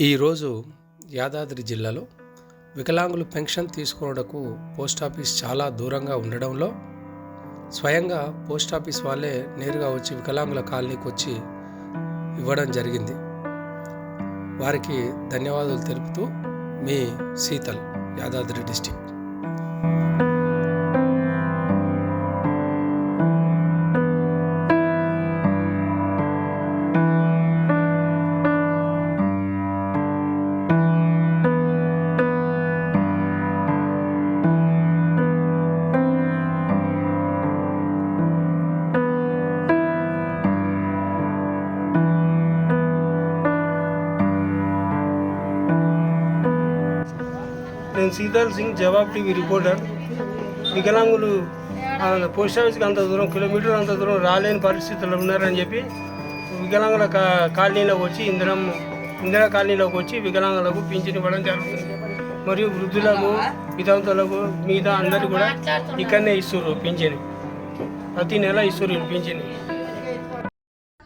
ఈరోజు యాదాద్రి జిల్లాలో వికలాంగులు పెన్షన్ తీసుకోవడకు పోస్ట్ ఆఫీస్ చాలా దూరంగా ఉండడంలో స్వయంగా పోస్ట్ ఆఫీస్ వాళ్ళే నేరుగా వచ్చి వికలాంగుల కాలనీకి వచ్చి ఇవ్వడం జరిగింది. వారికి ధన్యవాదాలు తెలుపుతూ మీ శీతల్ యాదాద్రి డిస్టిక్. నేను సీతాల్ సింగ్ జవాబ్ టీవీ రిపోర్టర్. వికలాంగులు పోస్ట్ ఆఫీస్కి అంత దూరం కిలోమీటర్ అంత దూరం రాలేని పరిస్థితుల్లో ఉన్నారని చెప్పి వికలాంగుల కా- కాలనీలోకి వచ్చి ఇందిరం ఇందిరా కాలనీలోకి వచ్చి వికలాంగులకు పింఛన్ ఇవ్వడం జరుగుతుంది. మరియు వృద్ధులకు వితంతులకు మిగతా అందరూ కూడా ఇక్కడనే ఇస్తున్నారు పింఛన్. ప్రతి నెల ఇస్తున్నారు పింఛన్.